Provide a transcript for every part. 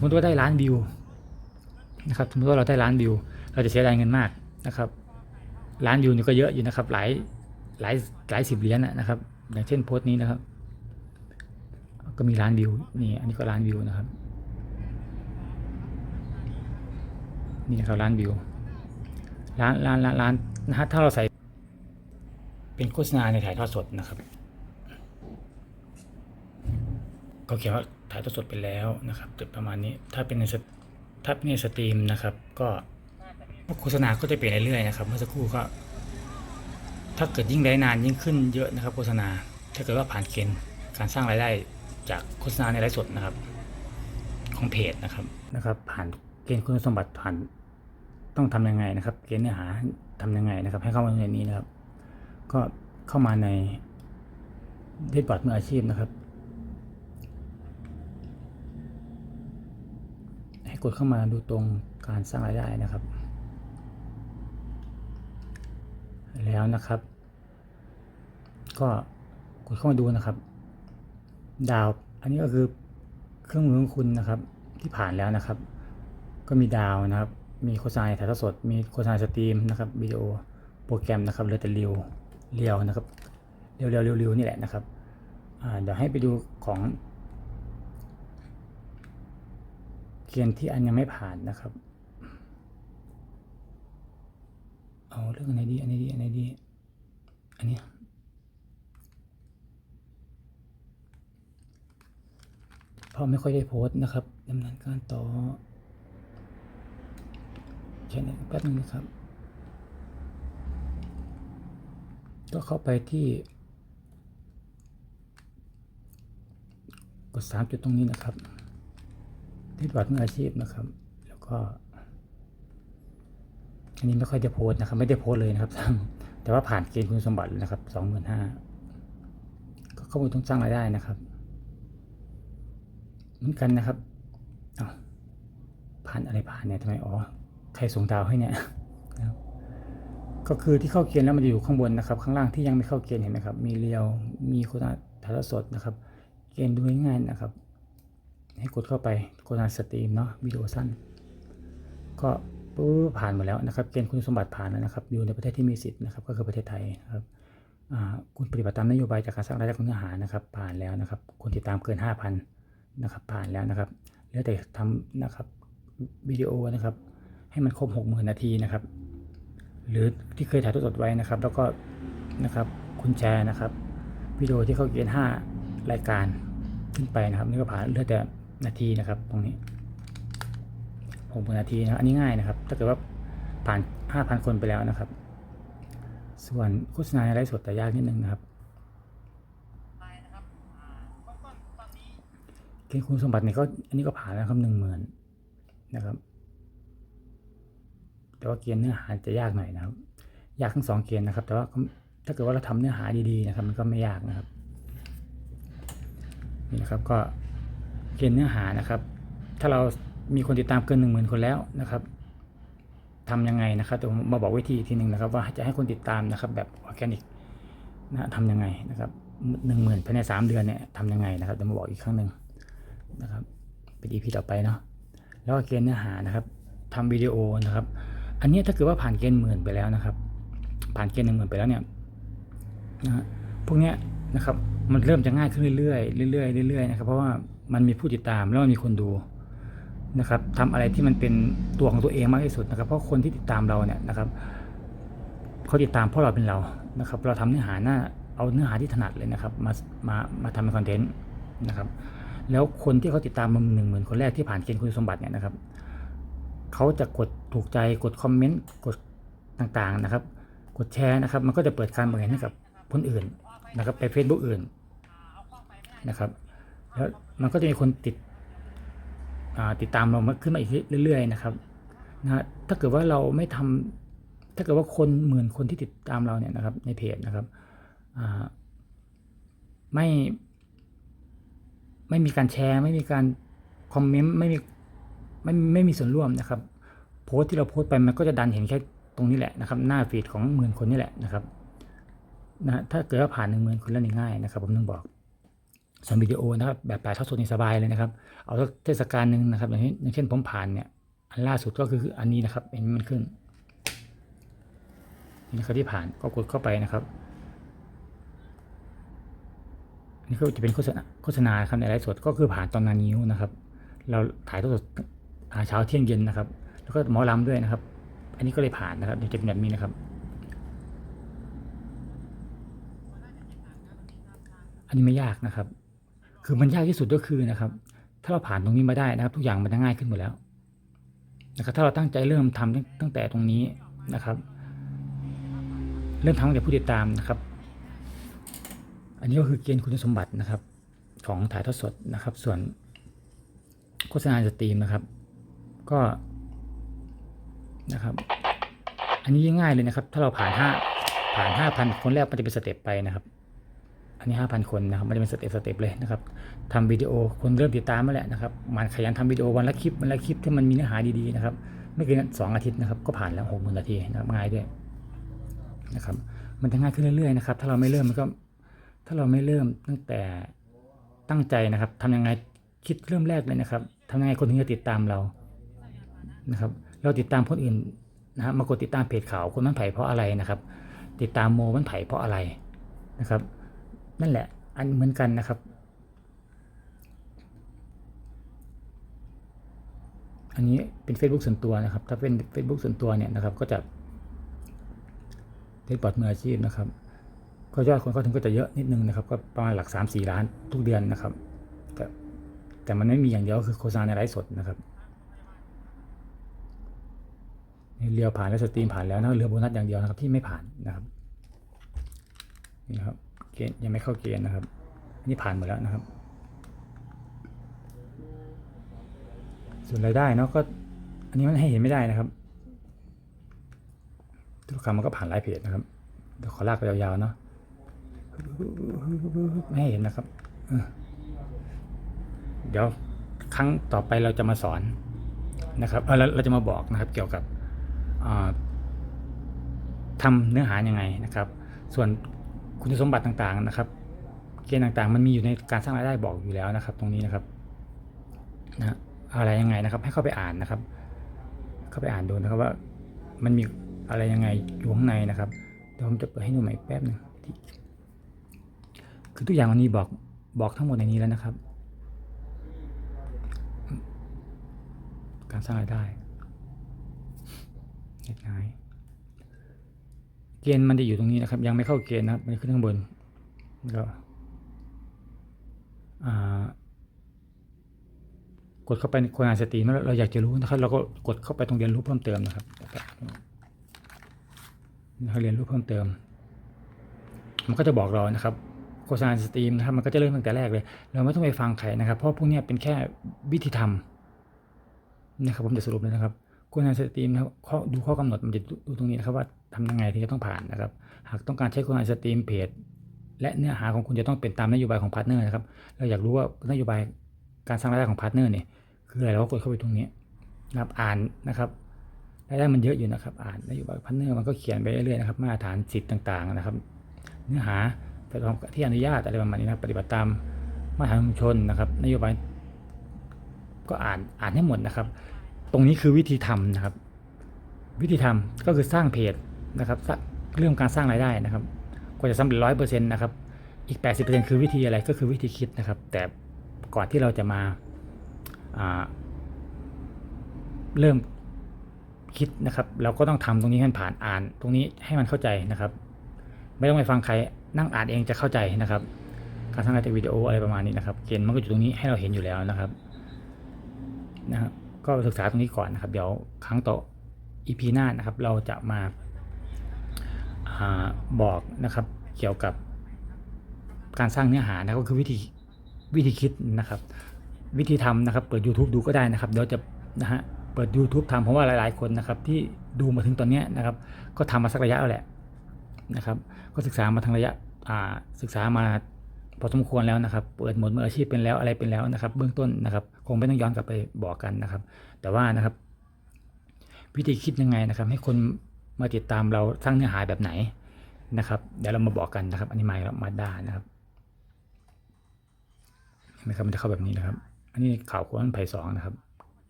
มมติว่าได้ล้านวิวนะครับสมมติว่าเราได้ล้านวิว เราจะเสียดายเงินมากนะครับล้านวิวนี่ก็เยอะอยู่นะครับ หลายหลายหลายสิบเหรียญนะนะครับ อย่างเช่นโพสต์นี้นะครับ ก็มีล้านวิวนี่อันนี้ก็ล้านวิวนะครับนี่นะครับล้านวิวล้านล้านล้านล้านนะฮะถ้าเราใส่เป็นโฆษณาในถ่ายทอดสดนะครับ ก็เขียนว่าถ่ายทอดสดไปแล้วนะครับจะประมาณนี้ถ้าเป็นในสตถ้าเป็นในสตรีมนะครับ ก็โฆษณาก็จะเปลี่ยนเรื่อยๆนะครับ เมื่อสักครู่ก็ ถ้าเกิดยิ่งได้นานยิ่งขึ้นเยอะนะครับ โฆษณาถ้าเกิดว่าผ่านเกณฑ์การสร้างรายได้จากโฆษณาในไลฟ์สดนะครับ ของเพจนะครับนะครับ ผ่านเกณฑ์คุณสมบัติผ่านต้องทำยังไงนะครับ เกณฑ์เนื้อหาทำยังไงนะครับ ให้เข้ามาในนี้นะครับ ก็เข้ามาในเดชบอร์ดมืออาชีพนะครับ ให้ กดเข้ามาดูตรงการสร้างรายได้นะครับ แล้วนะครับ ก็กดเข้ามาดูนะครับ ดาว อันนี้ก็คือเครื่องมือของคุณนะครับ ที่ผ่านแล้วนะครับ ก็มีดาวนะครับ มีโฆษณาถ่ายทอดสด มีโฆษณาสตรีมนะครับวิดีโอโปรแกรมนะครับเหลือแต่เรียวเรียวนะครับเรียวเรียวเรียวเรียวนี่แหละนะครับเดี๋ยวให้ไปดูของ เกณฑ์ที่อันยังไม่ผ่านนะครับ เอาเรื่องอันไหนดีอันไหนดีอันไหนดี อันนี้เพราะไม่ค่อยได้โพสต์นะครับดำเนินการต่อใช่ไหมแป๊บนึงนะครับ ก็เข้าไปที่ กดสามจุดตรงนี้นะครับ ที่บัตรมืออาชีพนะครับ แล้วก็อันนี้ไม่ค่อยจะโพส์นะครับ ไม่ได้โพส์เลยนะครับแต่ว่าผ่านเกณฑ์คุณสมบัตินะครับสองหมื่นห้าก็เข้าไปต้องสร้างรายได้นะครับ เหมือนกันนะครับผ่านอะไรผ่านเนี่ยทำไมอ๋อใครส่งดาวให้เนี่ยก็คือที่เข้าเกณฑ์แล้วมันจะอยู่ข้างบนนะครับ ข้างล่างที่ยังไม่เข้าเกณฑ์เห็นไหมครับ มีเรียวมีโฆษณาถ่ายสดนะครับ เกณฑ์ดูง่ายๆนะครับ ให้กดเข้าไปโฆษณาสตรีมเนาะวิดีโอสั้น ก็ปุ๊บผ่านหมดแล้วนะครับเกณฑ์คุณสมบัติผ่านแล้วนะครับ อยู่ในประเทศที่มีสิทธิ์นะครับ ก็คือประเทศไทยนะครับคุณปฏิบัติตามนโยบายจากการสร้างรายได้ของเนื้อหานะครับ ผ่านแล้วนะครับ คนติดตามเกิน 5,000นะครับ ผ่านแล้วนะครับเหลือแต่ทำนะครับวิดีโอนะครับ ให้มันครบ60,000นาทีนะครับ หรือที่เคยถ่ายทอดสดไว้นะครับ แล้วก็นะครับคุณแชร์นะครับวิดีโอที่เขาเกณฑ์5รายการขึ้นไปนะครับนี่ก็ผ่านเหลือแต่ นาทีนะครับ ตรงนี้หกนาทีนะอันนี้ง่ายนะครับ ถ้าเกิดว่าผ่านห้าพันคนไปแล้วนะครับ ส่วนโฆษณาในไลฟ์สดแต่ยากนิดนึงนะครับเกณฑ์คุณสมบัติเนี่ยก็อันนี้ก็ผ่านแล้วครับหนึ่งหมื่นนะครับ แต่ว่าเกณฑ์เนื้อหาจะยากหน่อยนะครับ ยากทั้งสองเกณฑ์นะครับ แต่ว่าถ้าเกิดว่าเราทำเนื้อหาดีๆนะครับ มันก็ไม่ยากนะครับนี่นะครับก็ เกณฑ์เนื้อหานะครับ ถ้าเรามีคนติดตามเกินหนึ่งหมื่นคนแล้วนะครับทำยังไงนะครับเดี๋ยวมาบอกวิธีทีหนึ่งนะครับ ว่าจะให้คนติดตามนะครับ แบบออร์แกนิกนะทำยังไงนะครับหนึ่งหมื่นภายในสามเดือนเนี่ยทำยังไงนะครับเดี๋ยวมาบอกอีกครั้งหนึ่งนะครับเป็นอีพีต่อไปเนาะแล้วก็เกณฑ์เนื้อหานะครับทำวิดีโอนะครับ อันนี้ถ้าเกิดว่าผ่านเกณฑ์หมื่นไปแล้วนะครับ ผ่านเกณฑ์หนึ่งหมื่นไปแล้วเนี่ยนะฮะพวกเนี้ย นะครับ มันเริ่มจะง่ายขึ้นเรื่อยๆเรื่อยๆเรื่อยๆนะครับ เพราะว่ามันมีผู้ติดตามแล้วมันมีคนดูนะครับทำอะไรที่มันเป็นตัวของตัวเองมากที่สุดนะครับ เพราะคนที่ติดตามเราเนี่ยนะครับเขาติดตามเพราะเราเป็นเรานะครับ เราทำเนื้อหาหน้าเอาเนื้อหาที่ถนัดเลยนะครับ มามามาทำเป็นคอนเทนต์นะครับ แล้วคนที่เขาติดตามมาหนึ่งหมื่นคนแรกที่ผ่านเกณฑ์คุณสมบัติเนี่ยนะครับเขาจะกดถูกใจกดคอมเมนต์กดต่างๆนะครับ กดแชร์นะครับ มันก็จะเปิดการมองเห็นให้กับคนอื่น นะครับไป Facebook อื่นนะครับแล้วมันก็จะมีคนติดติดตามเรามาขึ้นมาอีกเรื่อย ๆ นะครับนะฮะถ้าเกิดว่าเราไม่ทำถ้าเกิดว่าคนหมื่นคนที่ติดตามเราเนี่ยนะครับ ในเพจนะครับไม่ ไม่มีการแชร์ ไม่มีการคอมเมนต์ไม่มีไม่ไม่มีส่วนร่วมนะครับ โพสต์ที่เราโพสต์ไปมันก็จะดันเห็นแค่ตรงนี้แหละนะครับ หน้าฟีดของหมื่นคนนี่แหละนะครับ นะถ้าเกิดว่าผ่านหนึ่งหมื่นคนแล้วนี่ง่ายนะครับ ผมต้องบอกสอนวิดีโอนะครับแบบถ่ายทอดสดนี่สบายเลยนะครับ เอาเทศกาลหนึ่งนะครับ อย่างเช่นอย่างเช่นผมผ่านเนี่ยอันล่าสุดก็คืออันนี้นะครับเห็นมันขึ้นนี่นะครับที่ผ่านก็กดเข้าไปนะครับอันนี้ก็จะเป็นโฆษณาโฆษณาครับในไลฟ์สดก็คือผ่านตอนนานิ้วนะครับ เราถ่ายทอดสดอ่าเช้าเที่ยงเย็นนะครับ แล้วก็หมอลำด้วยนะครับ อันนี้ก็เลยผ่านนะครับเดี๋ยวจะเป็นแบบนี้นะครับ อันนี้ไม่ยากนะครับ คือมันยากที่สุดก็คือนะครับ ถ้าเราผ่านตรงนี้มาได้นะครับ ทุกอย่างมันจะง่ายขึ้นหมดแล้วนะครับ ถ้าเราตั้งใจเริ่มทำตั้งตั้งแต่ตรงนี้นะครับ เริ่มทำตั้งแต่ผู้ติดตามนะครับ อันนี้ก็คือเกณฑ์คุณสมบัตินะครับ ของถ่ายทอดสดนะครับ ส่วนโฆษณาสตรีมนะครับ ก็นะครับ อันนี้ง่ายเลยนะครับ ถ้าเราผ่านห้าผ่านห้าพันคนแรกมันจะเป็นสเต็ปไปนะครับ อันนี้ห้าพันคนนะครับมันจะเป็นสเต็ปสเต็ปเลยนะครับทำวิดีโอคนเริ่มติดตามมาแหละนะครับมันขยันทำวิดีโอวันละคลิปวันละคลิปที่มันมีเนื้อหาดีๆนะครับไม่เกินสองอาทิตย์นะครับ ก็ผ่านแล้วหกหมื่นนาทีนะครับง่ายด้วยนะครับ มันจะง่ายขึ้นเรื่อยๆนะครับ ถ้าเราไม่เริ่มมันก็ ถ้าเราไม่เริ่มตั้งแต่ตั้งใจนะครับทำยังไงคิดเริ่มแรกเลยนะครับทำยังไงคนถึงจะติดตามเรานะครับ เราติดตามคนอื่นนะฮะมากดติดตามเพจข่าวคนมันไผ่เพราะอะไรนะครับ ติดตามโมมันไผ่เพราะอะไรนะครับ นั่นแหละ อันเหมือนกันนะครับ อันนี้เป็น Facebook ส่วนตัวนะครับ ถ้าเป็น Facebook ส่วนตัวเนี่ยนะครับ ก็จะเป็นบอร์ดมืออาชีพนะครับ ก็ยอดคนเข้าถึงก็จะเยอะนิดนึงนะครับ ก็ประมาณหลัก 3 4 ล้านทุกเดือนนะครับ แต่แต่มันไม่มีอย่างเดียวคือโฆษณาในไลฟ์สดนะครับเรือผ่านแล้วสตรีมผ่านแล้วนะเรือโบนัสอย่างเดียวนะครับที่ไม่ผ่านนะครับนี่ครับ ณฑ์ยังไม่เข้าเกณฑ์นะครับ นี่ผ่านหมดแล้วนะครับ ส่วนรายได้เนาะก็อันนี้มันให้เห็นไม่ได้นะครับ ทุกคำมันก็ผ่านหลายเพจนะครับเดี๋ยวขอลากไปยาวๆเนาะไม่ให้เห็นนะครับเดี๋ยวครั้งต่อไปเราจะมาสอนนะครับเออเราเราจะมาบอกนะครับเกี่ยวกับอ่าทำเนื้อหายังไงนะครับ ส่วน คุณสมบัติต่างๆนะครับ เกณฑ์ต่างๆ มันมีอยู่ในการสร้างรายได้บอกอยู่แล้วนะครับ ตรงนี้นะครับนะอะไรยังไงนะครับ ให้เข้าไปอ่านนะครับ เข้าไปอ่านดูนะครับว่า มันมีอะไรยังไงอยู่ข้างในนะครับเดี๋ยวผมจะเปิดให้ดูใหม่แป๊บหนึงคือทุกอย่างวันนี้บอกบอกทั้งหมดในนี้แล้วนะครับ การสร้างรายได้เล็กน้อย เกณฑ์มันจะอยู่ตรงนี้นะครับ ยังไม่เข้าเกณฑ์นะครับ มันขึ้นข้างบนแล้วก็กดเข้าไปในโครงานสตรีมเราอยากจะรู้นะครับ เราก็กดเข้าไปตรงเรียนรู้เพิ่มเติมนะครับนะครับเรียนรู้เพิ่มเติม มันก็จะบอกเรานะครับโฆษณาสตรีมนะครับมันก็จะเริ่มตั้งแต่แรกเลย เราไม่ต้องไปฟังใครนะครับ เพราะพวกนี้เป็นแค่วิธีทำนะครับผมจะสรุปเลยนะครับโฆษณาสตรีมนะครับข้อดูข้อกำหนดมันจะดูตรงนี้นะครับว่า ทำยังไงถึงจะต้องผ่านนะครับ หากต้องการใช้โฆษณาสตรีมเพจและเนื้อหาของคุณจะต้องเป็นตามนโยบายของพาร์ทเนอร์นะครับ เราอยากรู้ว่านโยบายการสร้างรายได้ของพาร์ทเนอร์เนี่ยคืออะไรเราก็กดเข้าไปตรงนี้นะครับอ่านนะครับรายได้มันเยอะอยู่นะครับ อ่านนโยบายพาร์ทเนอร์มันก็เขียนไปเรื่อยๆนะครับ มาตรฐานสิทธิ์ต่างๆนะครับ เนื้อหาแพลตฟอร์มที่อนุญาตอะไรประมาณนี้นะปฏิบัติตามมาตรฐานชุมชนนะครับ นโยบายก็อ่านอ่านให้หมดนะครับ ตรงนี้คือวิธีทำนะครับ วิธีทำก็คือสร้างเพจ นะครับเรื่องการสร้างรายได้นะครับกว่าจะสำเร็จร้อยเปอร์เซ็นต์นะครับอีกแปดสิบเปอร์เซ็นต์คือวิธีอะไรก็คือวิธีคิดนะครับ แต่ก่อนที่เราจะมาเริ่มคิดนะครับ เราก็ต้องทำตรงนี้ให้มันผ่านอ่านตรงนี้ให้มันเข้าใจนะครับ ไม่ต้องไปฟังใครนั่งอ่านเองจะเข้าใจนะครับ การสร้างรายได้วิดีโออะไรประมาณนี้นะครับเกณฑ์มันก็อยู่ตรงนี้ให้เราเห็นอยู่แล้วนะครับนะครับก็ศึกษาตรงนี้ก่อนนะครับ เดี๋ยวครั้งต่อ EP หน้านะครับ เราจะมา บอกนะครับเกี่ยวกับการสร้างเนื้อหานะก็คือวิธีวิธีคิดนะครับ วิธีทำนะครับ เปิด YouTube ดูก็ได้นะครับเดี๋ยวจะนะฮะเปิด YouTube ทำเพราะว่าหลายๆคนนะครับ ที่ดูมาถึงตอนนี้นะครับ ก็ทำมาสักระยะแล้วแหละนะครับ ก็ศึกษามาทางระยะอ่าศึกษามาพอสมควรแล้วนะครับ เปิดหมดมืออาชีพเป็นแล้วอะไรเป็นแล้วนะครับ เบื้องต้นนะครับ คงไม่ต้องย้อนกลับไปบอกกันนะครับ แต่ว่านะครับ วิธีคิดยังไงนะครับ ให้คน มาติดตามเราสร้างเนื้อหาแบบไหนนะครับเดี๋ยวเรามาบอกกันนะครับอันนี้มาแล้วมาด้านะครับนไหมครับมันจะเข้าแบบนี้นะครับ อันนี้ข่าวโค้นไผ่สองนะครับ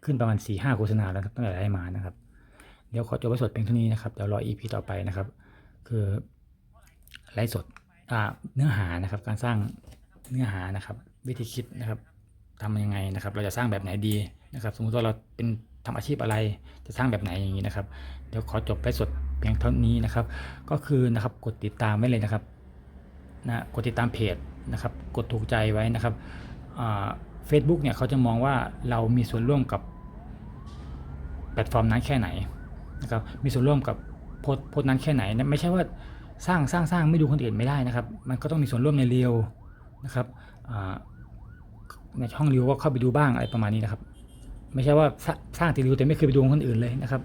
ขึ้นประมาณสี่ห้าโฆษณาแล้วครับตั้งแต่ได้มานะครับ เดี๋ยวขอจบไว้สดเพียงเท่านี้นะครับเดี๋ยวรอ EP ต่อไปนะครับ คือไลฟ์สดเนื้อหานะครับ การสร้างเนื้อหานะครับ วิธีคิดนะครับทำยังไงนะครับ เราจะสร้างแบบไหนดีนะครับ สมมุติว่าเราเป็น ทำอาชีพอะไรจะสร้างแบบไหนอย่างนี้นะครับ เดี๋ยวขอจบไลฟ์สดเพียงเท่านี้นะครับ ก็คือนะครับกดติดตามไว้เลยนะครับนะกดติดตามเพจนะครับ กดถูกใจไว้นะครับเฟซบุ๊กเนี่ยเขาจะมองว่าเรามีส่วนร่วมกับแพลตฟอร์มนั้นแค่ไหนนะครับมีส่วนร่วมกับโพสโพสนั้นแค่ไหนนะไม่ใช่ว่าสร้างสร้างสร้างไม่ดูคนอื่นไม่ได้นะครับ มันก็ต้องมีส่วนร่วมในเรียวนะครับในช่องเรียวก็เข้าไปดูบ้างอะไรประมาณนี้นะครับ ไม่ใช่ว่าสร้างสร้างตีริวแต่ไม่เคยไปดูคนอื่นเลยนะครับ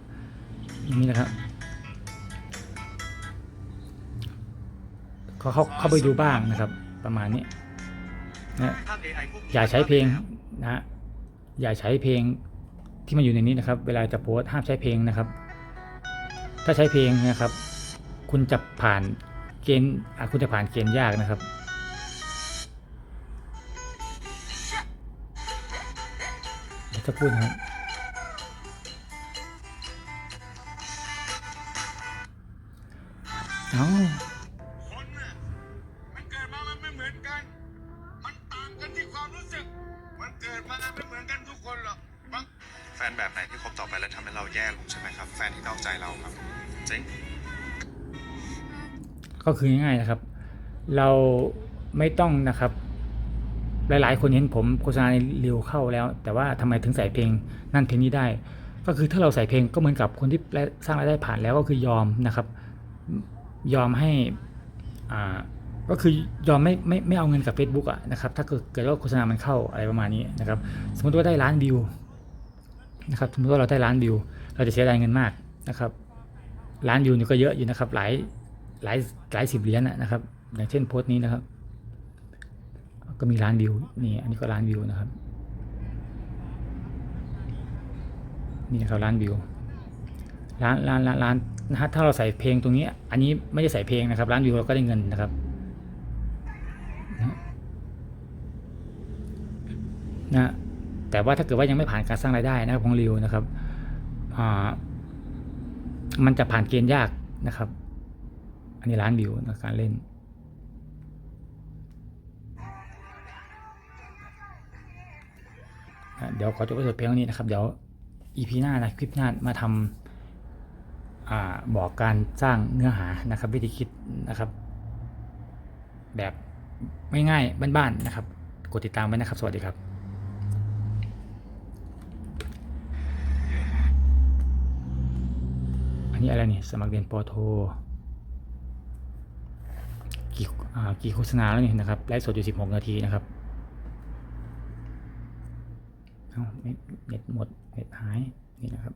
อย่างนี้นะครับเขาเข้าไปดูบ้างนะครับ ประมาณนี้นะอย่าใช้เพลงนะอย่าใช้เพลงที่มันอยู่ในนี้นะครับ เวลาจะโพสห้ามใช้เพลงนะครับ ถ้าใช้เพลงนะครับ คุณจะผ่านเกณฑ์คุณจะผ่านเกณฑ์ยากนะครับ เดี๋ยวจะพูดนะครับเอาคนน่ะมันเกิดมามันไม่เหมือนกัน มันต่างกันที่ความรู้สึก มันเกิดมาไม่เหมือนกันทุกคนหรอกบางแฟนแบบไหนที่คบต่อไปแล้วทำให้เราแย่ลงใช่ไหมครับ แฟนที่นอกใจเราครับจริงก็คือง่ายๆนะครับ เราไม่ต้องนะครับ หลายๆ คนเห็นผมโฆษณาในเร็วเข้าแล้ว แต่ว่าทำไมถึงใส่เพลงนั่นเพลงนี้ได้ ก็คือถ้าเราใส่เพลงก็เหมือนกับคนที่สร้างรายได้ผ่านแล้วก็คือยอมนะครับ ยอมให้อ่าก็คือยอมไม่ไม่ไม่เอาเงินกับ Facebook อะนะครับ ถ้าเกิดกิดว่าโฆษณามันเข้าอะไรประมาณนี้นะครับ สมมติว่าได้ล้านวิวนะครับ สมมติว่าเราได้ล้านวิว เราจะเสียดายเงินมากนะครับ ล้านวิวนี่ก็เยอะอยู่นะครับ หลายหลายหลายสิบเหรียญนนะครับ อย่างเช่นโพสต์นี้นะครับ ก็มีล้านวิวนี่อันนี้ก็ล้านวิวนะครับ นี่นะครับล้านวิวล้านล้านล้านล้านนะฮะถ้าเราใส่เพลงตรงนี้ อันนี้ไม่ได้ใส่เพลงนะครับล้านวิวเราก็ได้เงินนะครับนะนะแต่ว่าถ้าเกิดว่ายังไม่ผ่านการสร้างรายได้นะครับของริวนะครับอ่ามันจะผ่านเกณฑ์ยากนะครับ อันนี้ล้านวิวในการเล่น เดี๋ยวขอจบไว้สดเพียงเท่านี้นะครับเดี๋ยว EP หน้านะคลิปหน้ามาทำอ่าบอกการสร้างเนื้อหานะครับ วิธีคิดนะครับ แบบง่ายๆบ้านๆนะครับ กดติดตามไว้นะครับ สวัสดีครับอันนี้อะไรนี่สมัครเรียนปอโทกี่กี่โฆษณาแล้วนี่นะครับไลฟ์สดอยู่ 16 นาทีนะครับ เอ้าเน็ตหมดเน็ตหายนี่นะครับ